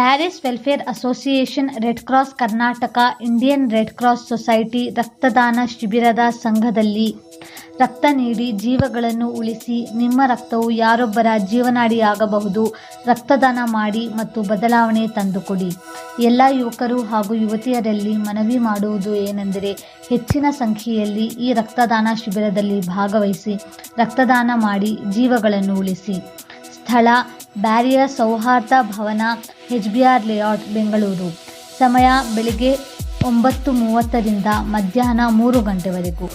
Bearys welfare association, red cross Karnataka, Indian red cross society ರಕ್ತದಾನ ಶಿಬಿರದ ಸಂಘದಲ್ಲಿ ರಕ್ತ ನೀಡಿ ಜೀವಗಳನ್ನು ಉಳಿಸಿ ನಿಮ್ಮ ರಕ್ತವು ಯಾರೊಬ್ಬರ ಜೀವನಾಡಿಯಾಗಬಹುದು, ರಕ್ತದಾನ ಮಾಡಿ ಮತ್ತು ಬದಲಾವಣೆ ತಂದುಕೊಡಿ. ಎಲ್ಲ ಯುವಕರು ಹಾಗೂ ಯುವತಿಯರಲ್ಲಿ ಮನವಿ ಮಾಡುವುದು ಏನೆಂದರೆ ಹೆಚ್ಚಿನ ಸಂಖ್ಯೆಯಲ್ಲಿ ಈ ರಕ್ತದಾನ ಶಿಬಿರದಲ್ಲಿ ಭಾಗವಹಿಸಿ ರಕ್ತದಾನ ಮಾಡಿ ಜೀವಗಳನ್ನು ಉಳಿಸಿ. ಸ್ಥಳ, ಬ್ಯಾರಿಯರ್ ಸೌಹಾರ್ದ ಭವನ H B R layout Bengaluru ಸಮಯ ಬೆಳಿಗ್ಗೆ ಒಂಬತ್ತು ಮೂವತ್ತರಿಂದ ಮಧ್ಯಾಹ್ನ ಮೂರು ಗಂಟೆವರೆಗೂ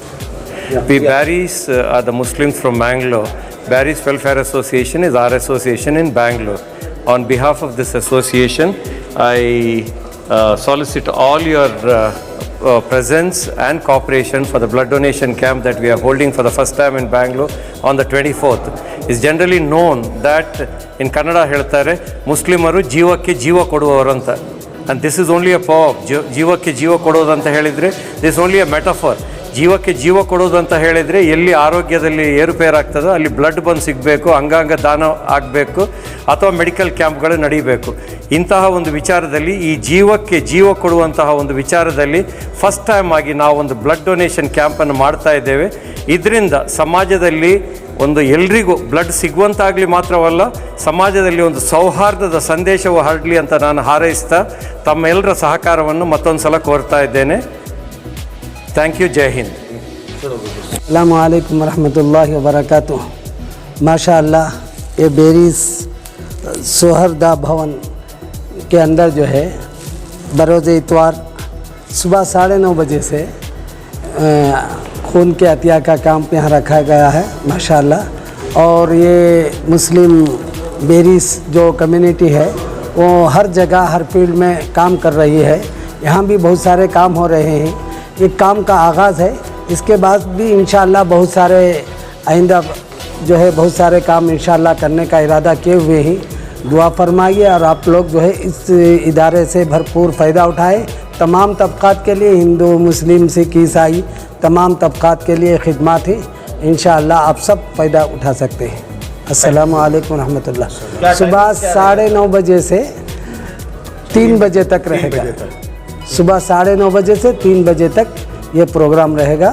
uh, are the Muslims from Bangalore. Barry's Welfare Association is our association in Bangalore. On behalf of this association, I uh, solicit all your uh, uh, presence and cooperation for the blood donation camp that we are holding for the first time in Bangalore on the 24th. It's generally known that in Kannada ಹೇಳ್ತಾರೆ ಮುಸ್ಲಿಮರು ಜೀವಕ್ಕೆ ಜೀವ and this is only a pop ಜೀವಕ್ಕೆ ಜೀವ ಕೊಡೋದು ಅಂತ ಹೇಳಿದರೆ this only a metaphor ಜೀವಕ್ಕೆ ಜೀವ ಕೊಡೋದು ಅಂತ ಹೇಳಿದರೆ ಎಲ್ಲಿ ಆರೋಗ್ಯದಲ್ಲಿ ಏರುಪೇರಾಗ್ತದೋ ಅಲ್ಲಿ ಬ್ಲಡ್ ಬಂದು ಸಿಗಬೇಕು, ಅಂಗಾಂಗ ದಾನ ಆಗಬೇಕು ಅಥವಾ ಮೆಡಿಕಲ್ ಕ್ಯಾಂಪ್ಗಳು ನಡೀಬೇಕು. ಇಂತಹ ಒಂದು ವಿಚಾರದಲ್ಲಿ ಈ ಜೀವಕ್ಕೆ ಜೀವ ಕೊಡುವಂತಹ ಒಂದು ವಿಚಾರದಲ್ಲಿ ಫಸ್ಟ್ ಟೈಮ್ ಆಗಿ ನಾವು ಒಂದು ಬ್ಲಡ್ ಡೊನೇಷನ್ ಕ್ಯಾಂಪನ್ನು ಮಾಡ್ತಾ ಇದ್ದೇವೆ. ಇದರಿಂದ ಸಮಾಜದಲ್ಲಿ ಒಂದು ಎಲ್ರಿಗೂ ಬ್ಲಡ್ ಸಿಗುವಂತಾಗಲಿ ಮಾತ್ರವಲ್ಲ, ಸಮಾಜದಲ್ಲಿ ಒಂದು ಸೌಹಾರ್ದದ ಸಂದೇಶವು ಹರಡಲಿ ಅಂತ ನಾನು ಹಾರೈಸ್ತಾ ತಮ್ಮೆಲ್ಲರ ಸಹಕಾರವನ್ನು ಮತ್ತೊಂದು ಸಲ ಕೋರ್ತಾ ಇದ್ದೇನೆ. थैंक यू जय हिंद अल्लाम वरहमल वर्क माशा ये बेरीस सोहरदा भवन के अंदर जो है बरोज़ इतवार, सुबह साढ़े नौ बजे से खून के अतिया का काम यहाँ रखा गया है, माशाल्लाह। और ये मुस्लिम बेरीस जो कम्युनिटी है, वो हर जगह, हर फ़ील्ड में काम कर रही है। यहाँ भी बहुत सारे काम हो रहे हैं। ये काम का आगाज़ है। इसके बाद भी इन बहुत सारे आइंदा जो है बहुत सारे काम इन करने का इरादा किए हुए हैं। दुआ फरमाइए और आप लोग जो है इस इदारे से भरपूर फ़ायदा उठाएँ। तमाम तबक़ात के लिए हिंदू मुस्लिम सिख ईसाई तमाम तबक़ात के लिए खिदमत है। इन आप सब फ़ायदा उठा सकते हैं। अस्सलाम वालेकुम रहमतुल्लाह। सुबह साढ़े नौ बजे से तीन बजे तक रहेगा। सुबह साढ़े नौ बजे से तीन बजे तक ये प्रोग्राम रहेगा।